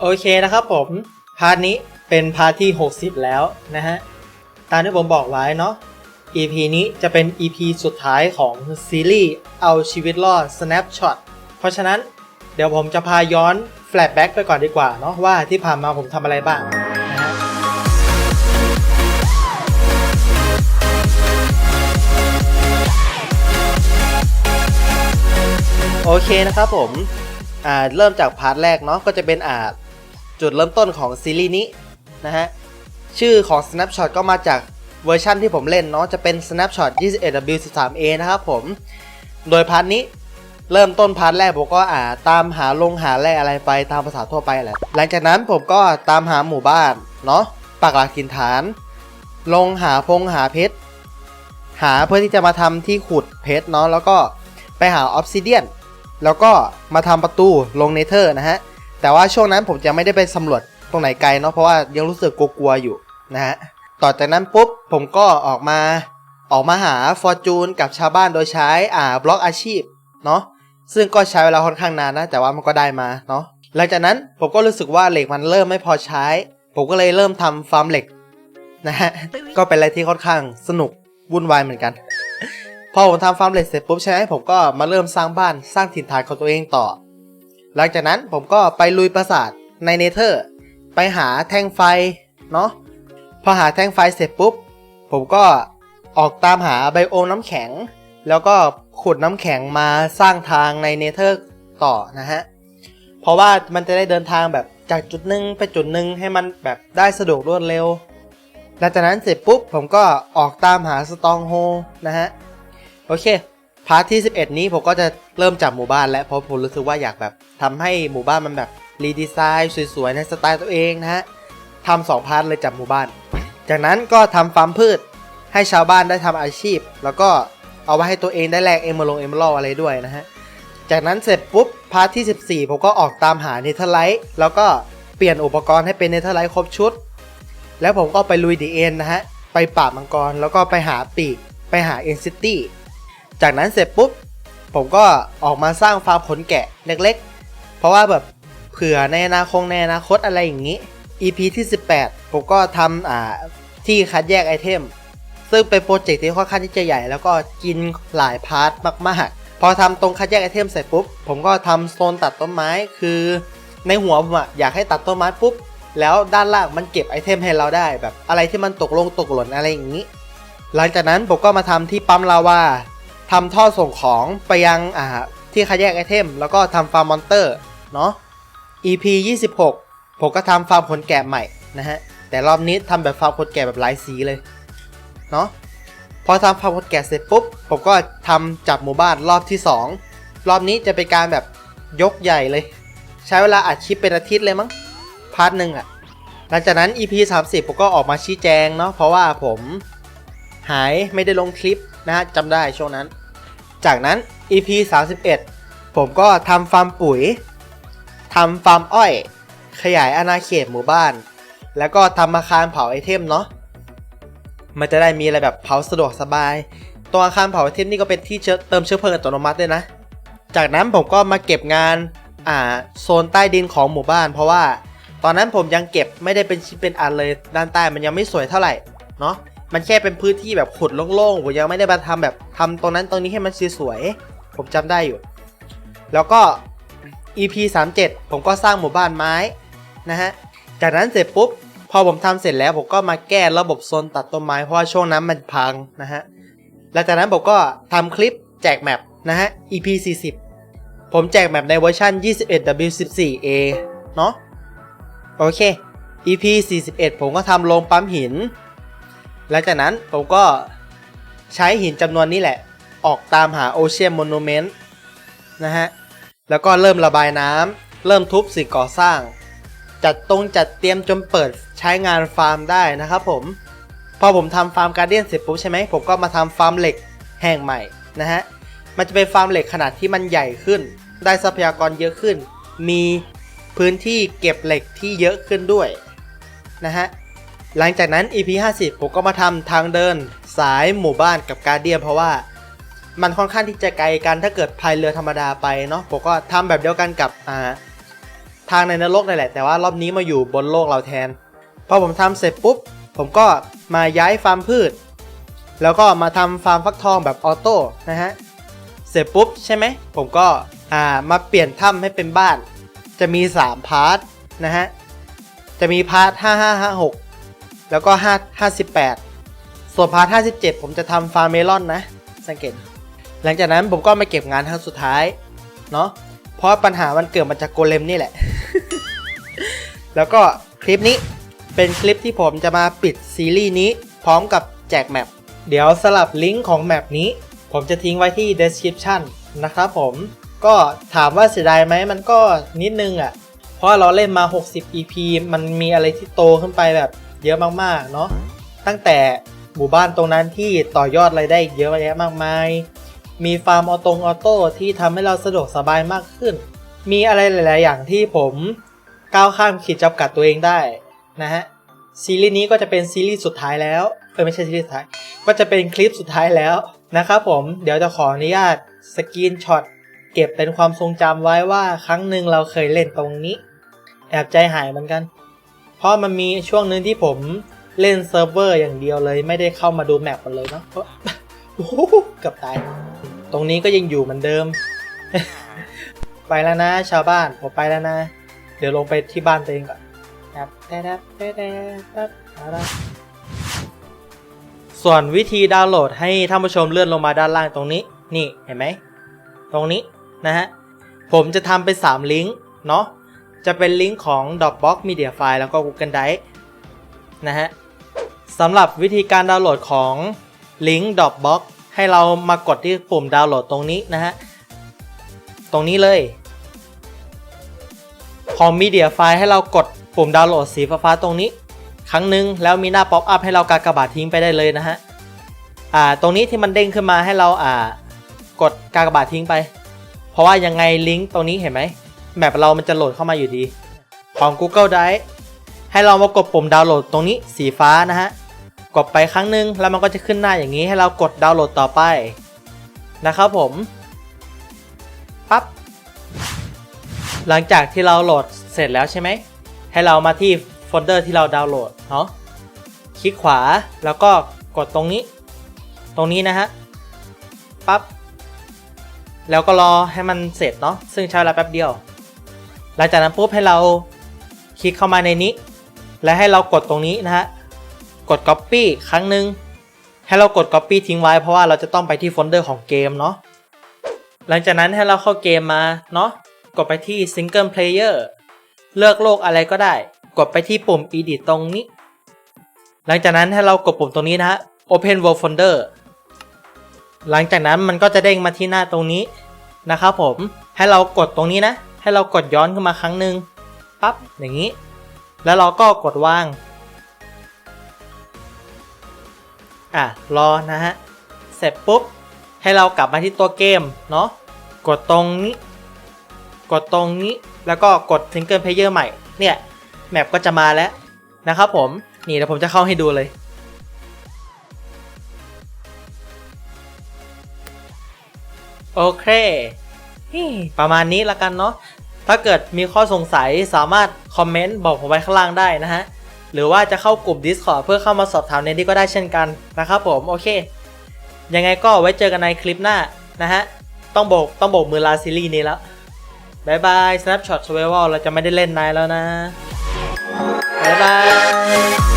โอเคนะครับผม พาร์ทนี้เป็นพาร์ทที่ 60 แล้วนะฮะ ตามที่ผมบอกไว้เนาะ EP นี้จะเป็น EP สุดท้ายของซีรีส์เอาชีวิตรอด Snapshot เพราะฉะนั้นเดี๋ยวผมจะพาย้อนแฟลชแบ็กไปก่อนดีกว่าเนาะว่าที่ผ่านมาผมทำอะไรบ้างนะฮะโอเคนะครับผม อ่าเริ่มจากพาร์ทแรกเนาะก็จะเป็นอ่า จุดเริ่มต้นของซีรีส์นี้นะฮะ ชื่อของ Snapshot ก็มาจากเวอร์ชันที่ผมเล่นเนาะจะเป็น Snapshot 21W13A นะครับผม โดยพาร์ทนี้เริ่มต้นพาร์ทแรกผมก็อ่าตามหาลงหาแร่อะไรไปตามภาษาทั่วไปแหละ หลังจากนั้นผมก็ตามหาหมู่บ้านเนาะปักหลักถิ่นฐาน ลงหาพงหาเพชร หาเพื่อที่จะมาทำที่ขุดเพชรเนาะแล้วก็ไปหาออฟซิเดียน แล้วก็มาทำประตูลงเนเธอร์นะฮะ แต่ว่าช่วงนั้นผมจะไม่ได้ไปสำรวจตรงไหนไกลเนาะเพราะว่ายังรู้สึกกลัวๆอยู่นะฮะต่อจากนั้นปุ๊บผมก็ออกมาออกมาหาฟอร์จูนกับชาวบ้านโดยใช้อ่าบล็อกอาชีพเนาะซึ่งก็ใช้เวลาค่อนข้างนานนะแต่ว่ามันก็ได้มาเนาะหลังจากนั้นผมก็รู้สึกว่าเหล็กมันเริ่มไม่พอใช้ ผมก็เลยเริ่มทำฟาร์มเหล็กนะฮะก็เป็นอะไรที่ค่อนข้างสนุกวุ่นวายเหมือนกัน พอผมทำฟาร์มเหล็กเสร็จปุ๊บใช่ไหมผมก็มาเริ่มสร้างบ้านสร้างถิ่นฐานของตัวเองต่อ หลังจากนั้นผมก็ไปลุยปราสาทในเนเธอร์ ไปหาแท่งไฟเนาะพอหาแท่งไฟเสร็จปุ๊บ ผมก็ออกตามหาไบโอมน้ำแข็ง แล้วก็ขุดน้ำแข็งมาสร้างทางในเนเธอร์ต่อนะฮะ เพราะว่ามันจะได้เดินทางแบบจากจุดหนึ่งไปจุดหนึ่งให้มันแบบได้สะดวกรวดเร็ว หลังจากนั้นเสร็จปุ๊บ ผมก็ออกตามหาสตองโฮนะฮะ โอเค พาร์ทที่ 11 นี้ผมก็จะเริ่มจากหมู่บ้านแล้วเพราะผมรู้สึกว่าอยากแบบทำให้หมู่บ้านมันแบบรีดีไซน์สวยๆในสไตล์ตัวเองนะฮะทำสองพาร์ทเลยจากหมู่บ้าน จากนั้นก็ทำฟาร์มพืช ให้ชาวบ้านได้ทำอาชีพ แล้วก็เอาไว้ให้ตัวเองได้แลกเอมเมอลงเอมเมอลอะไรด้วยนะฮะจากนั้นเสร็จปุ๊บพาร์ทที่ 14 ผมก็ออกตามหาเนเธอร์ไลท์แล้วก็เปลี่ยนอุปกรณ์ให้เป็นเนเธอร์ไลท์ครบชุด แล้วผมก็ไปลุยดีเอ็นนะฮะไปปราบมังกรแล้วก็ไปหาปีกไปหาเอ็นซิตี้ จากนั้นเสร็จปุ๊บ ผมก็ออกมาสร้างฟาร์มขนแกะเล็กๆ เพราะว่าแบบเผื่อในอนาคตในอนาคตอะไรอย่างนี้ EP ที่ 18 ผมก็ทำอ่าที่คัดแยกไอเทม ซึ่งเป็นโปรเจกต์ที่ค่อนข้างที่จะใหญ่ แล้วก็กินหลายพาร์ทมากๆ พอทำตรงคัดแยกไอเทมเสร็จปุ๊บ ผมก็ทำโซนตัดต้นไม้คือในหัวผมอะอยากให้ตัดต้นไม้ปุ๊บ แล้วด้านล่างมันเก็บไอเทมให้เราได้แบบอะไรที่มันตกลงตกหล่นอะไรอย่างนี้ หลังจากนั้นผมก็มาทำที่ปั๊มลาวา ทำท่อส่งของไปยังอ่าที่คัดแยกไอเทม แล้วก็ทำฟาร์มมอนเตอร์เนาะ EP 26 ผมก็ทำฟาร์มขนแกะใหม่นะฮะ แต่รอบนี้ทำแบบฟาร์มขนแกะแบบหลายสีเลย เนาะพอทำฟาร์มขนแกะเสร็จปุ๊บ ผมก็ทำจับหมู่บ้านรอบที่ 2 รอบนี้จะเป็นการแบบยกใหญ่เลย ใช้เวลาอัดคลิปเป็นอาทิตย์เลยมั้ง พาร์ทหนึ่งอะหลังจากนั้น EP 30 ผมก็ออกมาชี้แจงเนาะ เพราะว่าผมหายไม่ได้ลงคลิปนะฮะจำได้ช่วงนั้น จากนั้น EP 31 ผมก็ทำฟาร์มปุ๋ยทำฟาร์มอ้อย ขยายอาณาเขตหมู่บ้าน แล้วก็ทำอาคารเผาไอเทมเนาะมันจะได้มีอะไรแบบเผาสะดวกสบาย ตัวอาคารเผาไอเทมนี่ก็เป็นที่เติมเชื้อเพลิงอัตโนมัติด้วยนะ จากนั้นผมก็มาเก็บงานอ่าโซนใต้ดินของหมู่บ้าน เพราะว่า ตอนนั้นผมยังเก็บไม่ได้เป็นชิ้นเป็นอันเลยด้านใต้มันยังไม่สวยเท่าไหร่เนาะ มันแค่เป็นพื้นที่แบบขุดโล่งๆผมยังไม่ได้มาทำแบบทำตรงนั้นตรงนี้ให้มันสวยๆผมจำได้อยู่ แล้วก็ EP 37 ผมก็สร้างหมู่บ้านไม้นะฮะจากนั้นเสร็จปุ๊บพอผมทำเสร็จแล้วผมก็มาแก้ระบบโซนตัดต้นไม้เพราะว่าช่วงนั้นมันพังนะฮะและจากนั้นผมก็ทำคลิปแจกแมปนะฮะ EP 40 ผมแจกแมปในเวอร์ชัน 21W14A เนาะโอเค EP 41 ผมก็ทำโรงปั๊มหิน หลังจากนั้นผมก็ใช้หินจำนวนนี้แหละ ออกตามหา Ocean Monument นะฮะ แล้วก็เริ่มระบายน้ำเริ่มทุบสิ่งก่อสร้าง จัดตรงจัดเตรียมจนเปิดใช้งานฟาร์มได้นะครับผม พอผมทำฟาร์มการเดียนเสร็จปุ๊บใช่ไหมผมก็มาทำฟาร์มเหล็กแห่งใหม่นะฮะ มันจะเป็นฟาร์มเหล็กขนาดที่มันใหญ่ขึ้น ได้ทรัพยากรเยอะขึ้น มีพื้นที่เก็บเหล็กที่เยอะขึ้นด้วยนะฮะ หลังจากนั้น EP 50 ผมก็มาทำทางเดินสายหมู่บ้านกับการเดียนเพราะว่า มันค่อนข้างที่จะไกลกันถ้าเกิดพายเรือธรรมดาไปเนาะผมก็ทำแบบเดียวกันกับอ่าทางในนรกนั่นแหละ แต่ว่ารอบนี้มาอยู่บนโลกเราแทนพอผมทำเสร็จปุ๊บ ผมก็มาย้ายฟาร์มพืช แล้วก็มาทำฟาร์มฟักทองแบบออโต้นะฮะเสร็จปุ๊บใช่ไหมผมก็อ่ามาเปลี่ยนถ้ำให้เป็นบ้าน จะมี 3 พาร์ทนะฮะจะมีพาร์ท5556 แล้วก็5 58 ส่วนพาร์ท57 ผมจะทำฟาร์เมลอนนะ สังเกต หลังจากนั้นผมก็มาเก็บงานครั้งสุดท้าย เนาะเพราะปัญหามันเกิดมาจากโกเลมนี่แหละ แล้วก็คลิปนี้เป็นคลิปที่ผมจะมาปิดซีรีส์นี้ พร้อมกับแจกแมป เดี๋ยวสลับลิงก์ของแมปนี้ ผมจะทิ้งไว้ที่ description นะครับผม ก็ถามว่าเสียดายไหมมันก็นิดนึงอะ่ะ เพราะเราเล่นมา 60 EP มันมีอะไรที่โตขึ้นไปแบบ เยอะมากๆเนาะตั้งแต่หมู่บ้านตรงนั้นที่ต่อยอดรายได้เยอะแยะมากมาย มีฟาร์มออโตงออโต้ที่ทำให้เราสะดวกสบายมากขึ้น มีอะไรหลาย ๆ อย่างที่ผมก้าวข้ามขีดจำกัดตัวเองได้นะฮะซีรีส์นี้ก็จะเป็นซีรีส์สุดท้ายแล้วเออไม่ใช่ซีรีส์สุดท้าย ก็จะเป็นคลิปสุดท้ายแล้วนะครับผมเดี๋ยวจะขออนุญาตสกรีนช็อตเก็บเป็นความทรงจำไว้ว่าครั้งหนึ่งเราเคยเล่นตรงนี้ แอบใจหายเหมือนกัน ราะมันมีช่วงหนึ่งที่ผมเล่นเซิร์ฟเวอร์อย่างเดียวเลย ไม่ได้เข้ามาดูแมปมันเลยเนาะโอ้โหเกือบตาย ตรงนี้ก็ยังอยู่เหมือนเดิม ไปแล้วนะ ชาวบ้านผมไปแล้วนะ เดี๋ยวลงไปที่บ้านตัวเองก่อนครับแต่แต่แต่แต่แต่ส่วนวิธีดาวน์โหลดให้ท่านผู้ชมเลื่อนลงมาด้านล่างตรงนี้ นี่เห็นไหม ตรงนี้นะฮะ ผมจะทำเป็น3ลิงก์เนาะ จะเป็นลิงก์ของ Dropbox Media File แล้วก็ Google Drive นะฮะสำหรับวิธีการดาวน์โหลดของลิงก์ Dropbox ให้เรามากดที่ปุ่มดาวน์โหลดตรงนี้นะฮะ ตรงนี้เลย ของ Media File ให้เรากดปุ่มดาวน์โหลดสีฟ้าๆตรงนี้ ครั้งหนึ่งแล้วมีหน้าป๊อปอัพให้เรากากบาททิ้งไปได้เลยนะฮะ อ่า ตรงนี้ที่มันเด้งขึ้นมาให้เราอ่ากดกากบาททิ้งไป เพราะว่ายังไงลิงก์ตรงนี้เห็นไหม แมปเรามันจะโหลดเข้ามาอยู่ดี ของ Google Drive ให้เรามากดปุ่มดาวน์โหลดตรงนี้สีฟ้านะฮะ กดไปครั้งหนึ่งแล้วมันก็จะขึ้นหน้าอย่างนี้ให้เรากดดาวน์โหลดต่อไปนะครับผมปั๊บหลังจากที่เราโหลดเสร็จแล้วใช่ไหม ให้เรามาที่โฟลเดอร์ที่เราดาวน์โหลดเนาะคลิกขวาแล้วก็กดตรงนี้ ตรงนี้นะฮะปั๊บแล้วก็รอให้มันเสร็จเนาะซึ่งใช้เวลาแป๊บเดียว หลังจากนั้นปุ๊บให้เราคลิกเข้ามาในนี้ และให้เรากดตรงนี้นะฮะ กด Copy ครั้งหนึ่งให้เรากด Copy ทิ้งไว้เพราะว่าเราจะต้องไปที่โฟลเดอร์ของเกมเนาะ หลังจากนั้นให้เราเข้าเกมมาเนาะ กดไปที่ Single Player เลือกโลกอะไรก็ได้ กดไปที่ปุ่ม Edit ตรงนี้ หลังจากนั้นให้เรากดปุ่มตรงนี้นะฮะ Open World Folder หลังจากนั้นมันก็จะเด้งมาที่หน้าตรงนี้นะครับผม ให้เรากดตรงนี้นะ ให้เรากดย้อนขึ้นมาครั้งหนึ่งปั๊บอย่างนี้ แล้วเราก็กดวางอะรอนะฮะเสร็จปุ๊บให้เรากลับมาที่ตัวเกมเนาะกดตรงนี้ กดตรงนี้แล้วก็กด Single Player ใหม่เนี่ยแมปก็จะมาแล้วนะครับผมนี่เดี๋ยวผมจะเข้าให้ดูเลยโอเค ประมาณนี้ละกันเนาะ ถ้าเกิดมีข้อสงสัยสามารถคอมเมนต์บอกผมไว้ข้างล่างได้นะฮะ หรือว่าจะเข้ากลุ่ม Discord เพื่อเข้ามาสอบถามในนี้ก็ได้เช่นกันนะครับผม โอเค ยังไงก็ไว้เจอกันในคลิปหน้านะฮะ ต้องโบกต้องโบกมือลาซีรีส์นี้แล้วบายบาย Snapshot Survival เราจะไม่ได้เล่นนายแล้วนะบายบาย